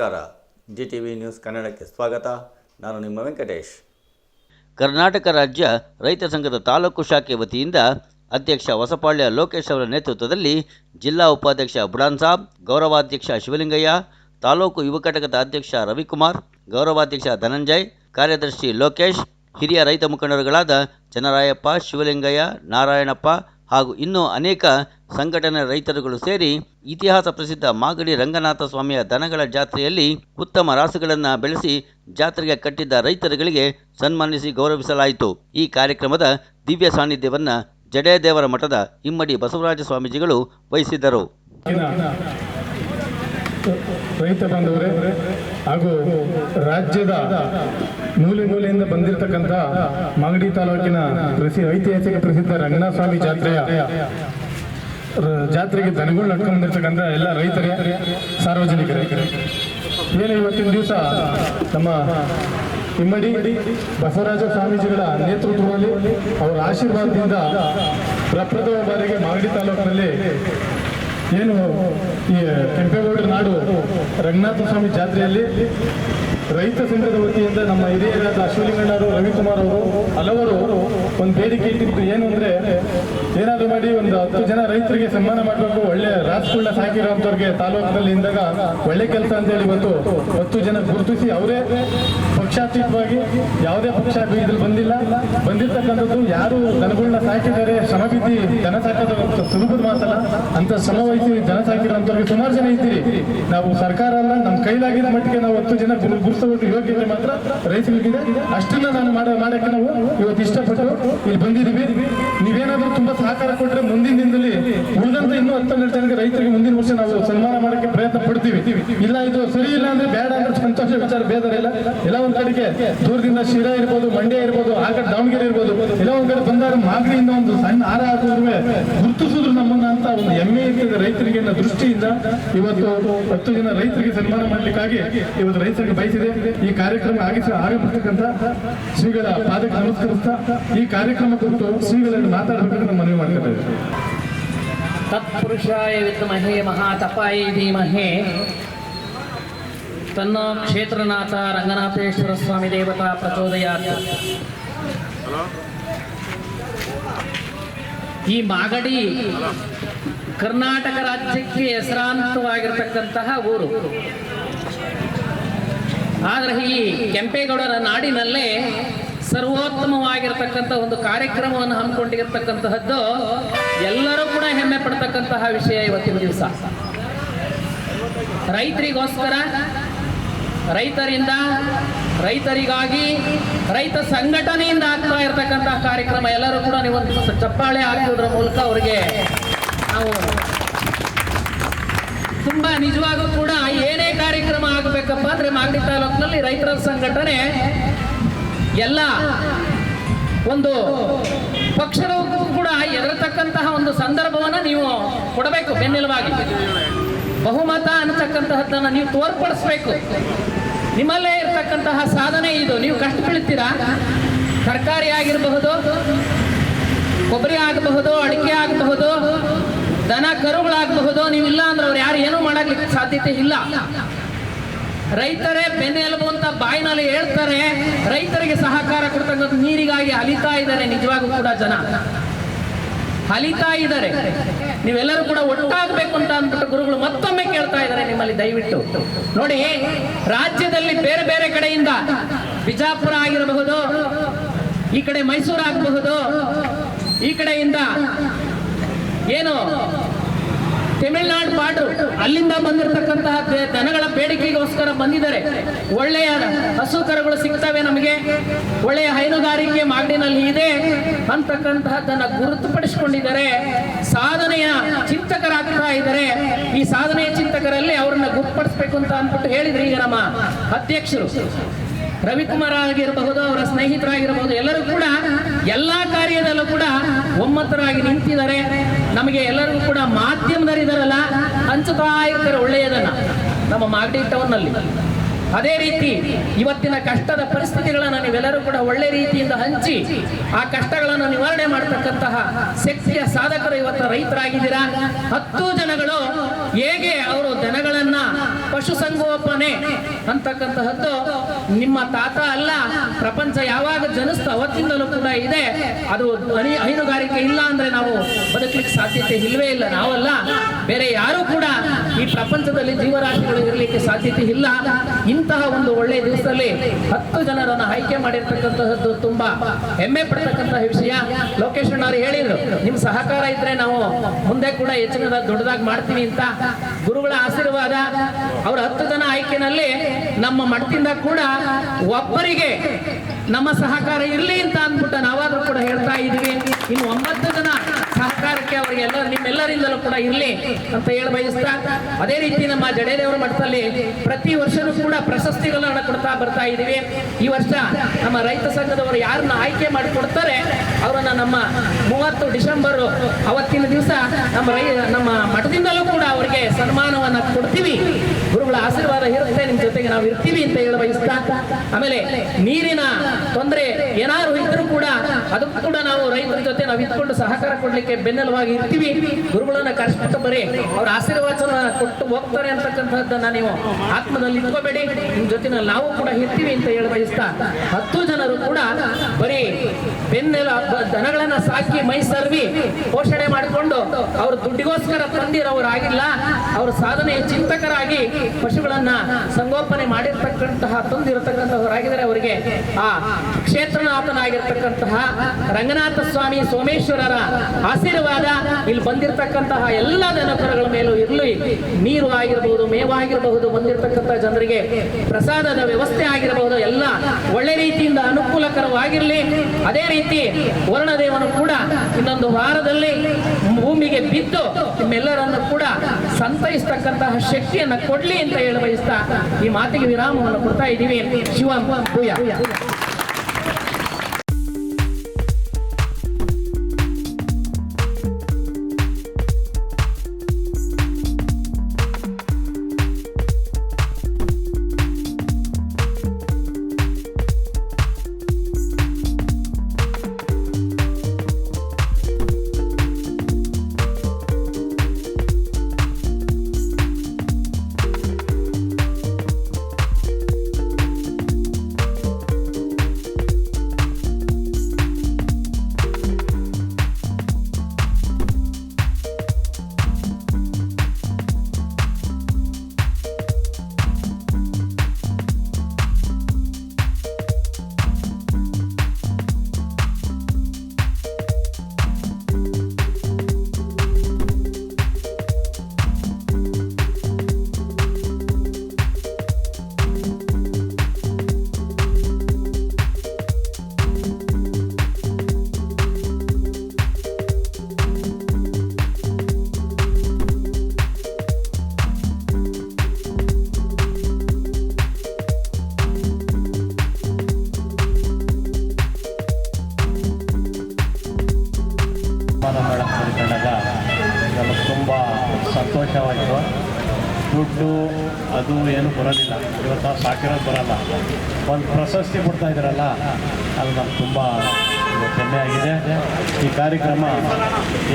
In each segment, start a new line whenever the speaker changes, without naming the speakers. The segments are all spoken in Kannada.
ನಮಸ್ಕಾರ. ಜಿ ಟಿ ವಿ ನ್ಯೂಸ್ ಕನ್ನಡಕ್ಕೆ ಸ್ವಾಗತ. ನಾನು ನಿಮ್ಮ ವೆಂಕಟೇಶ್.
ಕರ್ನಾಟಕ ರಾಜ್ಯ ರೈತ ಸಂಘದ ತಾಲೂಕು ಶಾಖೆ ವತಿಯಿಂದ ಅಧ್ಯಕ್ಷ ಹೊಸಪಾಳ್ಯ ಲೋಕೇಶ್ ಅವರ ನೇತೃತ್ವದಲ್ಲಿ ಜಿಲ್ಲಾ ಉಪಾಧ್ಯಕ್ಷ ಬುಡಾನ್ ಸಾಬ್, ಗೌರವಾಧ್ಯಕ್ಷ ಶಿವಲಿಂಗಯ್ಯ, ತಾಲೂಕು ಯುವ ಘಟಕದ ಅಧ್ಯಕ್ಷ ರವಿಕುಮಾರ್, ಗೌರವಾಧ್ಯಕ್ಷ ಧನಂಜಯ್, ಕಾರ್ಯದರ್ಶಿ ಲೋಕೇಶ್, ಹಿರಿಯ ರೈತ ಮುಖಂಡರುಗಳಾದ ಚನ್ನರಾಯಪ್ಪ, ಶಿವಲಿಂಗಯ್ಯ, ನಾರಾಯಣಪ್ಪ ಹಾಗೂ ಇನ್ನೂ ಅನೇಕ ಸಂಘಟನೆ ರೈತರುಗಳು ಸೇರಿ ಇತಿಹಾಸ ಪ್ರಸಿದ್ಧ ಮಾಗಡಿ ರಂಗನಾಥ ಸ್ವಾಮಿಯ ದನಗಳ ಜಾತ್ರೆಯಲ್ಲಿ ಉತ್ತಮ ರಾಸುಗಳನ್ನು ಬೆಳೆಸಿ ಜಾತ್ರೆಗೆ ಕಟ್ಟಿದ್ದ ರೈತರುಗಳಿಗೆ ಸನ್ಮಾನಿಸಿ ಗೌರವಿಸಲಾಯಿತು. ಈ ಕಾರ್ಯಕ್ರಮದ ದಿವ್ಯ ಸಾನ್ನಿಧ್ಯವನ್ನು ಜಡೇದೇವರ ಮಠದ ಇಮ್ಮಡಿ ಬಸವರಾಜ ಸ್ವಾಮೀಜಿಗಳು ವಹಿಸಿದ್ದರು.
ರೈತ ಹಾಗೂ ರಾಜ್ಯದ ಮೂಲೆ ಮೂಲೆಯಿಂದ ಬಂದಿರತಕ್ಕಂಥ ಮಾಗಡಿ ತಾಲೂಕಿನ ಪ್ರಸಿ, ಐತಿಹಾಸಿಕ ಪ್ರಸಿದ್ಧ ರಂಗನಾಥಸ್ವಾಮಿ ಜಾತ್ರೆಯ ಜಾತ್ರೆಗೆ ದನಗಳು ನಡ್ಕೊಂಡು ಬಂದಿರತಕ್ಕಂಥ ಎಲ್ಲ ರೈತರೇ, ಸಾರ್ವಜನಿಕರೇ. ಏನು ಇವತ್ತಿನ ದಿವಸ ನಮ್ಮ ಇಮ್ಮಡಿ ಬಸವರಾಜ ಸ್ವಾಮೀಜಿಗಳ ನೇತೃತ್ವದಲ್ಲಿ ಅವರ ಆಶೀರ್ವಾದದಿಂದ ಪ್ರಪ್ರಥಮ ಬಾರಿಗೆ ಮಾಗಡಿ ತಾಲೂಕಿನಲ್ಲಿ ಏನು ಈ ಕೆಂಪೇಗೌಡರ ನಾಡು ರಂಗನಾಥ ಸ್ವಾಮಿ ಜಾತ್ರೆಯಲ್ಲಿ ರೈತ ಸಂಘದ ವತಿಯಿಂದ ನಮ್ಮ ಹಿರಿಯರಾದ ಅವರು ರವಿಕುಮಾರ್ ಅವರು, ಹಲವರು ಒಂದು ಬೇಡಿಕೆ ಇಟ್ಟಿದ್ದು ಏನು ಅಂದ್ರೆ ಏನಾದ್ರು ಮಾಡಿ ಒಂದು ಹತ್ತು ಜನ ರೈತರಿಗೆ ಸನ್ಮಾನ ಮಾಡಬೇಕು. ಒಳ್ಳೆ ರಾಜಕುಳ್ಳ ಸಾಕಿರೋಂಥವ್ರಿಗೆ ತಾಲೂಕಿನಲ್ಲಿ ಇಂದಾಗ ಒಳ್ಳೆ ಕೆಲಸ ಅಂತ ಹೇಳಿ ಇವತ್ತು ಹತ್ತು ಜನ ಗುರುತಿಸಿ ಅವರೇ ಪಕ್ಷಾತೀತವಾಗಿ ಯಾವುದೇ ಪಕ್ಷ ಇದ್ರಲ್ಲಿ ಬಂದಿಲ್ಲ. ಬಂದಿರ್ತಕ್ಕಂಥದ್ದು ಯಾರು ದನಗಳನ್ನ ಸಾಕಿದ್ದಾರೆ, ಶ್ರಮ ಬಿದ್ದಿ ದನ ಸಾಕೋದು ಸುಲಭದ ಮಾತಲ್ಲ. ಅಂತ ಶ್ರಮ ವಹಿಸಿ ದನ ಸಾಕಿರೋಂಥವ್ರಿಗೆ ಸುಮಾರು ಜನ ಇದ್ದೀರಿ. ನಾವು ಸರ್ಕಾರ ಅಲ್ಲ ನಮ್ಮ ಕೈಲಾಗಿದ ಮಟ್ಟಿಗೆ ನಾವು ಹತ್ತು ಜನ ಗುರು ಗುರುತಿಸೋದು ಯೋಗ್ಯತೆ ಮಾತ್ರ. ರೈತರಿಗಿದೆ. ಅಷ್ಟನ್ನ ನಾನು ಮಾಡ ಮಾಡಕ್ಕೆ ನಾವು ಇವತ್ತು ಇಷ್ಟಪಟ್ಟು ಇಲ್ಲಿ ಬಂದಿದ್ದೀವಿ. ನೀವೇನಾದ್ರೂ ತುಂಬಾ ಸಹಕಾರ ಕೊಟ್ಟರೆ ಮುಂದಿನ ದಿನದಲ್ಲಿ ಉಳಿದಂತ ಇನ್ನೂ ಹತ್ತನ್ನೆರಡು ಜನಕ್ಕೆ ರೈತರಿಗೆ ಮುಂದಿನ ವರ್ಷ ನಾವು ಸನ್ಮಾನ ಮಾಡಕ್ಕೆ ಪ್ರಯತ್ನ ಪಡ್ತೀವಿ. ಇಲ್ಲ, ಇದು ಸರಿ ಇಲ್ಲ ಅಂದ್ರೆ ಬೇಡ ಅಂದ್ರೆ ಸಂತೋಷ, ವಿಚಾರ ಬೇದರ ಇಲ್ಲ. ಎಲ್ಲ ಒಂದ್ ಕಡೆಗೆ ದೂರದಿಂದ ಶಿರಾ ಇರ್ಬೋದು, ಮಂಡ್ಯ ಇರ್ಬೋದು, ಆ ಕಡೆ ದಾವಣಗೆರೆ ಇರ್ಬೋದು, ಎಲ್ಲ ಒಂದ್ ಕಡೆ ಬಂದಾಗ ಮಾಗಡಿಯಿಂದ ಒಂದು ಸಣ್ಣ ಹಾರ ಆಗುವೆ ಗುರುತಿಸಿದ್ರು ನಮ್ಮನ್ನ ಅಂತ ಒಂದು ಹೆಮ್ಮೆ ಇರ್ತದೆ ರೈತರಿಗೆ ದೃಷ್ಟಿಯಿಂದ. ಇವತ್ತು ಹತ್ತು ಜನ ರೈತರಿಗೆ ಸನ್ಮಾನ ಮಾಡ್ಲಿಕ್ಕಾಗಿ ಇವತ್ತು ರೈತರಿಗೆ ಬಯಸಿದೆ. ಈ ಕಾರ್ಯಕ್ರಮ ಆಗಿಸ ಆಗಬೇಕಂತ ಶ್ರೀಗಳ ಪಾದಕ್ಕೆ ನಮಸ್ಕರಿಸ್ತಾ, ಈ ಕಾರ್ಯಕ್ರಮ ಕುರಿತು ಶ್ರೀಗಳನ್ನು ಮಾತಾಡಬೇಕಂತ ನಾನು ಮನವಿ ಮಾಡ್ತಾ ಇದ್ದೇನೆ
ತತ್ಪುರುಷಾಯ ವಿದ್ಮಹೇ ಮಹಾತಪಾಯ ಧೀಮಹೇ. ತನ್ನ ಕ್ಷೇತ್ರನಾಥ ರಂಗನಾಥೇಶ್ವರ ಸ್ವಾಮಿ ದೇವತಾ ಪ್ರಚೋದಯಾತ್. ಈ ಮಾಗಡಿ ಕರ್ನಾಟಕ ರಾಜ್ಯಕ್ಕೆ ಹೆಸರಾಂತವಾಗಿರ್ತಕ್ಕಂತಹ ಊರು. ಆದರೆ ಈ ಕೆಂಪೇಗೌಡರ ನಾಡಿನಲ್ಲೇ ಸರ್ವೋತ್ತಮವಾಗಿರ್ತಕ್ಕಂಥ ಒಂದು ಕಾರ್ಯಕ್ರಮವನ್ನು ಹಮ್ಮಿಕೊಂಡಿರ್ತಕ್ಕಂತಹದ್ದು ಎಲ್ಲರೂ ಕೂಡ ಹೆಮ್ಮೆ ಪಡ್ತಕ್ಕಂತಹ ವಿಷಯ ಇವತ್ತಿನ ದಿವಸ. ರೈತರಿಗೋಸ್ಕರ, ರೈತರಿಂದ, ರೈತರಿಗಾಗಿ, ರೈತ ಸಂಘಟನೆಯಿಂದ ಆಗ್ತಾ ಇರತಕ್ಕಂತಹ ಕಾರ್ಯಕ್ರಮ ಎಲ್ಲರೂ ಕೂಡ ನೀವು ಚಪ್ಪಾಳೆ ಹಾಕುವುದರ ಮೂಲಕ ಅವರಿಗೆ ನಾವು ತುಂಬಾ ನಿಜವಾಗೂ ಕೂಡ ಏನೇ ಕಾರ್ಯಕ್ರಮ ಆಗಬೇಕಪ್ಪ ಅಂದ್ರೆ ಮಾಗಡಿ ತಾಲೂಕಿನಲ್ಲಿ ರೈತರ ಸಂಘಟನೆ. ಎಲ್ಲ ಒಂದು ಪಕ್ಷದ ಕೂಡ ಎದುರತಕ್ಕಂತಹ ಒಂದು ಸಂದರ್ಭವನ್ನ ನೀವು ಕೊಡಬೇಕು ಬೆನ್ನೆಲುವಾಗಿ ಬಹುಮತ ಅನ್ನತಕ್ಕಂತಹದ್ದನ್ನು ನೀವು ತೋರ್ಪಡಿಸ್ಬೇಕು. ನಿಮ್ಮಲ್ಲೇ ಇರತಕ್ಕಂತಹ ಸಾಧನೆ ಇದು. ನೀವು ಕಷ್ಟ ಬೀಳ್ತೀರಾ? ತರಕಾರಿ ಆಗಿರಬಹುದು, ಕೊಬ್ಬರಿ ಆಗಬಹುದು, ಅಡಿಕೆ ಆಗಬಹುದು, ದನ ಕರುಗಳಾಗಬಹುದು ಇಲ್ಲ ಅಂದ್ರೆ ಅವ್ರು ಯಾರು ಏನೂ ಮಾಡಲಿಕ್ಕೆ ಸಾಧ್ಯತೆ ಇಲ್ಲ. ರೈತರೇ ಬೆನ್ನೆಲುಬು ಅಂತ ಬಾಯಿನಲ್ಲಿ ಹೇಳ್ತಾರೆ. ರೈತರಿಗೆ ಸಹಕಾರ ಕೊಡ್ತಕ್ಕಂಥ ನೀರಿಗಾಗಿ ಅಲಿತಾ ಇದ್ದಾರೆ. ನಿಜವಾಗೂ ಕೂಡ ಜನ ಅಲಿತಾ ಇದ್ದಾರೆ. ನೀವೆಲ್ಲರೂ ಕೂಡ ಒಟ್ಟಾಗಬೇಕು ಅಂತ ಅಂದ್ಬಿಟ್ಟು ಗುರುಗಳು ಮತ್ತೊಮ್ಮೆ ಕೇಳ್ತಾ ಇದ್ದಾರೆ ನಿಮ್ಮಲ್ಲಿ. ದಯವಿಟ್ಟು ನೋಡಿ, ರಾಜ್ಯದಲ್ಲಿ ಬೇರೆ ಬೇರೆ ಕಡೆಯಿಂದ ಬಿಜಾಪುರ ಆಗಿರಬಹುದು, ಈ ಕಡೆ ಮೈಸೂರು ಆಗಬಹುದು, ಈ ಕಡೆಯಿಂದ ಏನು, ತಮಿಳುನಾಡು ಪಾಡು ಅಲ್ಲಿಂದ ಬಂದಿರತಕ್ಕಂತಹ ದನಗಳ ಬೇಡಿಕೆಗೋಸ್ಕರ ಬಂದಿದ್ದಾರೆ. ಒಳ್ಳೆಯ ಹಸು ಕರುಗಳು ಸಿಗ್ತವೆ ನಮಗೆ. ಒಳ್ಳೆಯ ಹೈನುಗಾರಿಕೆ ಮಾಡಿನಲ್ಲಿ ಇದೆ. ಅಂತಕ್ಕಂತಹದ್ದನ್ನು ಗುರುತುಪಡಿಸಿಕೊಂಡಿದ್ದಾರೆ. ಸಾಧನೆಯ ಚಿಂತಕರಾಗ್ತಾ ಇದ್ದಾರೆ. ಈ ಸಾಧನೆಯ ಚಿಂತಕರಲ್ಲಿ ಅವರನ್ನ ಗುರುಪಡಿಸ್ಬೇಕು ಅಂತ ಅಂದ್ಬಿಟ್ಟು ಹೇಳಿದ್ರು ಈಗ ನಮ್ಮ ಅಧ್ಯಕ್ಷರು. ರವಿಕುಮಾರ್ ಆಗಿರಬಹುದು, ಅವರ ಸ್ನೇಹಿತರಾಗಿರಬಹುದು, ಎಲ್ಲರೂ ಕೂಡ ಎಲ್ಲ ಕಾರ್ಯದಲ್ಲೂ ಕೂಡ ಒಮ್ಮತರಾಗಿ ನಿಂತಿದ್ದಾರೆ. ನಮಗೆ ಎಲ್ಲರಿಗೂ ಕೂಡ ಮಾಧ್ಯಮದರಿದಾರಲ್ಲ ಹಂಚುತ್ತಾ ಇರ್ತಾರೆ ಒಳ್ಳೆಯದನ್ನ. ನಮ್ಮ ಮಾಗಡಿ ಟೌನ್ನಲ್ಲಿ. ಅದೇ ರೀತಿ ಇವತ್ತಿನ ಕಷ್ಟದ ಪರಿಸ್ಥಿತಿಗಳನ್ನು ನೀವೆಲ್ಲರೂ ಕೂಡ ಒಳ್ಳೆ ರೀತಿಯಿಂದ ಹಂಚಿ, ಆ ಕಷ್ಟಗಳನ್ನು ನಿವಾರಣೆ ಮಾಡತಕ್ಕಂತಹ ಶಕ್ತಿಯ ಸಾಧಕರು ಇವತ್ತು ರೈತರಾಗಿದ್ದೀರಾ? ಹತ್ತು ಜನಗಳು ಹೇಗೆ ಅವರು ದನಗಳನ್ನ ಪಶುಸಂಗೋಪನೆ ಅಂತಕ್ಕಂತಹದ್ದು ನಿಮ್ಮ ತಾತ ಅಲ್ಲ, ಪ್ರಪಂಚ ಯಾವಾಗ ಜನಿಸ್ತಾ ಅವತ್ತಿಂದಲೂ ಕೂಡ ಇದೆ. ಅದು ಹನಿ ಹೈನುಗಾರಿಕೆ ಇಲ್ಲ ಅಂದ್ರೆ ನಾವು ಬದುಕಲಿಕ್ಕೆ ಸಾಧ್ಯತೆ ಇಲ್ವೇ ಇಲ್ಲ. ನಾವಲ್ಲ, ಬೇರೆ ಯಾರು ಕೂಡ ಈ ಪ್ರಪಂಚದಲ್ಲಿ ಜೀವರಾಶಿಗಳು ಇರಲಿಕ್ಕೆ ಸಾಧ್ಯತೆ ಇಲ್ಲ. ಇಂತಹ ಒಂದು ಒಳ್ಳೆ ದಿವಸದಲ್ಲಿ ಹತ್ತು ಜನರನ್ನು ಆಯ್ಕೆ ಮಾಡಿರ್ತಕ್ಕಂತಹದ್ದು ತುಂಬಾ ಹೆಮ್ಮೆ ಪಡ್ತಕ್ಕಂತಹ ವಿಷಯ. ಲೋಕೇಶ್ ಅವರು ಹೇಳಿದ್ರು, ನಿಮ್ ಸಹಕಾರ ಇದ್ರೆ ನಾವು ಮುಂದೆ ಕೂಡ ಹೆಚ್ಚಿನ ದೊಡ್ಡದಾಗಿ ಮಾಡ್ತೀವಿ ಅಂತ. ಗುರುಗಳ ಆಶೀರ್ವಾದ ಅವರ ಹತ್ತು ಜನ ಆಯ್ಕೆನಲ್ಲಿ ನಮ್ಮ ಮಠದಿಂದ ಕೂಡ ಒಬ್ಬರಿಗೆ ನಮ್ಮ ಸಹಕಾರ ಇರಲಿ ಅಂತ ಅಂದ್ಬಿಟ್ಟು ನಾವಾದ್ರೂ ಕೂಡ ಹೇಳ್ತಾ ಇದ್ವಿ. ಇನ್ನು ಒಂಬತ್ತು ಜನ ಸಹಕಾರಕ್ಕೆ ಅವರಿಗೆಲ್ಲ ನಿಮ್ಮೆಲ್ಲರಿಂದಲೂ ಕೂಡ ಇರಲಿ ಅಂತ ಹೇಳಿ ಬಯಸ್ತಾ, ಅದೇ ರೀತಿ ನಮ್ಮ ಜಡೇದೇವರ ಮಠದಲ್ಲಿ ಪ್ರತಿ ವರ್ಷನೂ ಕೂಡ ಪ್ರಶಸ್ತಿಗಳನ್ನ ಕೊಡ್ತಾ ಬರ್ತಾ ಇದೀವಿ ಈ ವರ್ಷ ನಮ್ಮ ರೈತ ಸಂಘದವರು ಯಾರನ್ನ ಆಯ್ಕೆ ಮಾಡಿ ಕೊಡ್ತಾರೆ, ಅವರನ್ನ ನಮ್ಮ ಮೂವತ್ತು ಡಿಸೆಂಬರ್ ಅವತ್ತಿನ ದಿವಸ ನಮ್ಮ ರೈ ನಮ್ಮ ಮಠದಿಂದಲೂ ಕೂಡ ಅವರಿಗೆ ಸನ್ಮಾನವನ್ನ ಕೊಡ್ತೀವಿ. ಗುರುಗಳ ಆಶೀರ್ವಾದ ಇರುತ್ತೆ ನಿಮ್ಮ ಜೊತೆಗೆ ನಾವು ಇರ್ತೀವಿ ಅಂತ ಹೇಳಿ ಬಯಸ್ತಾ. ಆಮೇಲೆ ನೀರಿನ ತೊಂದರೆ ಏನಾದ್ರು ಇದ್ರೂ ಕೂಡ ಅದಕ್ಕೂ ಕೂಡ ನಾವು ರೈತರ ಜೊತೆ ನಾವು ಇದ್ಕೊಂಡು ಸಹಕಾರ ಕೊಡ್ಲಿಕ್ಕೆ ಬೆನ್ನೆಲುವಾಗಿ ಇರ್ತೀವಿ. ಗುರುಗಳನ್ನ ಕರೆಸ್ಬಿಟ್ಟು ಬರೀ ಅವ್ರ ಆಶೀರ್ವಾದನ ಕೊಟ್ಟು ಹೋಗ್ತಾರೆ ಅಂತಕ್ಕಂಥದ್ದನ್ನ ನೀವು ಆತ್ಮದಲ್ಲಿ ಇಟ್ಕೋಬೇಡಿ. ನಿಮ್ ಜೊತೆನಲ್ಲಿ ನಾವು ಕೂಡ ಇರ್ತೀವಿ ಅಂತ ಹೇಳಿ ಬಯಸ್ತಾ ಹತ್ತು ಜನರು ಕೂಡ ಬರೀ ಬೆನ್ನೆಲ ದನಗಳನ್ನ ಸಾಕಿ ಮೈ ಸರ್ವಿ, ಪೋಷಣೆ ಮಾಡಿಕೊಂಡು ಅವ್ರ ದುಡ್ಡಿಗೋಸ್ಕರ ತಂದಿರೋರಾಗಿಲ್ಲ. ಅವ್ರ ಸಾಧನೆ ಚಿಂತಕರಾಗಿ ಪಶುಗಳನ್ನ ಸಂಗೋಪನೆ ಮಾಡಿರ್ತಕ್ಕಂತಹ, ತಂದಿರತಕ್ಕಂಥವರಾಗಿದ್ದಾರೆ ಅವರಿಗೆ. ಆ ಕ್ಷೇತ್ರನಾಥನಾಗಿರ್ತಕ್ಕಂತಹ ರಂಗನಾಥ ಸ್ವಾಮಿ ಸೋಮೇಶ್ವರರ ಆಶೀರ್ವಾದ ಇಲ್ಲಿ ಬಂದಿರತಕ್ಕಂತಹ ಎಲ್ಲ ದನಕರಗಳ ಮೇಲೂ ಇರಲಿ. ನೀರು ಆಗಿರಬಹುದು ಮೇವಾಗಿರಬಹುದು ಬಂದಿರತಕ್ಕಂತಹ ಜನರಿಗೆ ಪ್ರಸಾದದ ವ್ಯವಸ್ಥೆ ಆಗಿರಬಹುದು ಎಲ್ಲ ಒಳ್ಳೆ ರೀತಿಯಿಂದ ಅನುಕೂಲಕರವಾಗಿರಲಿ. ಅದೇ ರೀತಿ ವರ್ಣದೇವನು ಕೂಡ ಇನ್ನೊಂದು ವಾರದಲ್ಲಿ ಭೂಮಿಗೆ ಬಿದ್ದು ನಿಮ್ಮೆಲ್ಲರನ್ನು ಕೂಡ ಸಂತೈಸ್ತಕ್ಕಂತಹ ಶಕ್ತಿಯನ್ನ ಕೊಡ್ಲಿ ಅಂತ ಹೇಳಿ ಬಯಸ್ತಾ ಈ ಮಾತಿಗೆ ವಿರಾಮವನ್ನು ಕೊಡ್ತಾ ಇದ್ದೀವಿ. ಶಿವ
ಸನ್ಮಾನ ಮಾಡಕ್ಕೆ ಅಂದ್ಕೊಂಡಾಗ ನಮಗೆ ತುಂಬ ಸಂತೋಷವಾಯಿತು ದುಡ್ಡು ಅದು ಏನು ಬರೋದಿಲ್ಲ. ಇವತ್ತು ನಾವು ಸಾಕಿರೋದು ಬರಲ್ಲ. ಒಂದು ಪ್ರಶಸ್ತಿ ಕೊಡ್ತಾ ಇದ್ದಾರಲ್ಲ, ಅದು ನಮ್ಗೆ ತುಂಬ ಹೆಮ್ಮೆ ಆಗಿದೆ. ಈ ಕಾರ್ಯಕ್ರಮ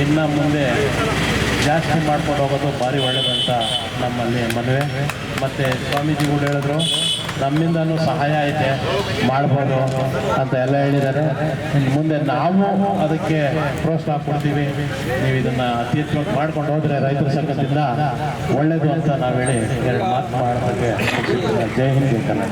ಇನ್ನು ಮುಂದೆ ಜಾಸ್ತಿ ಮಾಡ್ಕೊಂಡು ಹೋಗೋದು ಭಾರಿ ಒಳ್ಳೆಯದಂತ ನಮ್ಮಲ್ಲಿ ಮನವಿ. ಮತ್ತು ಸ್ವಾಮೀಜಿ ಕೂಡ ಹೇಳಿದ್ರು ನಮ್ಮಿಂದನೂ ಸಹಾಯ ಐತೆ, ಮಾಡ್ಬೋದು ಅಂತ ಎಲ್ಲ ಹೇಳಿದ್ದಾರೆ. ಮುಂದೆ ನಾವು ಅದಕ್ಕೆ ಪ್ರೋತ್ಸಾಹ ಕೊಡ್ತೀವಿ. ನೀವು ಇದನ್ನು ಅತ್ಯುತ್ತಮವಾಗಿ ಮಾಡ್ಕೊಂಡು ಹೋದರೆ ರೈತರ ಸಂಘದಿಂದ ಒಳ್ಳೆಯದು ಅಂತ ನಾವು ಹೇಳಿ ಎರಡು ಮಾತು ಮಾಡೋದಕ್ಕೆ ಜೈ ಹಿಂದ್ ಕನ್ನಡ